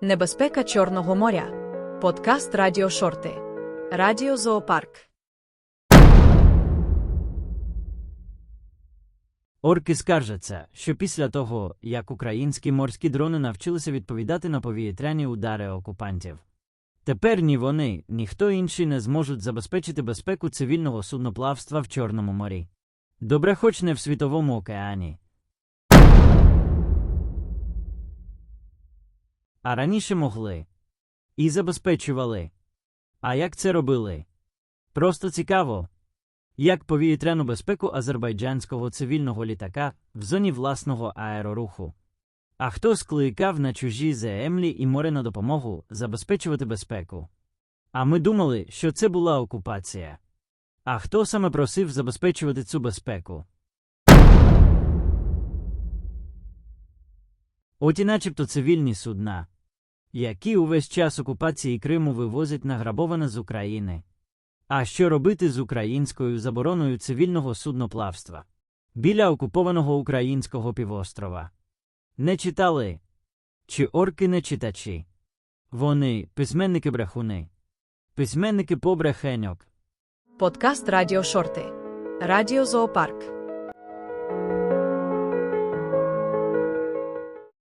Небезпека Чорного моря. Подкаст Радіо Шорти. Радіо Зоопарк. Орки скаржаться, що після того, як українські морські дрони навчилися відповідати на повітряні удари окупантів, тепер ні вони, ні хто інший не зможуть забезпечити безпеку цивільного судноплавства в Чорному морі. Добре, хоч не в Світовому океані. А раніше могли. І забезпечували. А як це робили? Просто цікаво. Як повітряну безпеку азербайджанського цивільного літака в зоні власного аероруху. А хто скликав на чужі землі і море на допомогу забезпечувати безпеку? А ми думали, що це була окупація. А хто саме просив забезпечувати цю безпеку? От і начебто цивільні судна, які увесь час окупації Криму вивозять награбоване з України. А що робити з українською забороною цивільного судноплавства біля окупованого українського півострова? Не читали? Чи орки не читачі? Вони письменники брехуни, письменники побрехеньок. Подкаст Радіо Шорти. Радіо Зоопарк.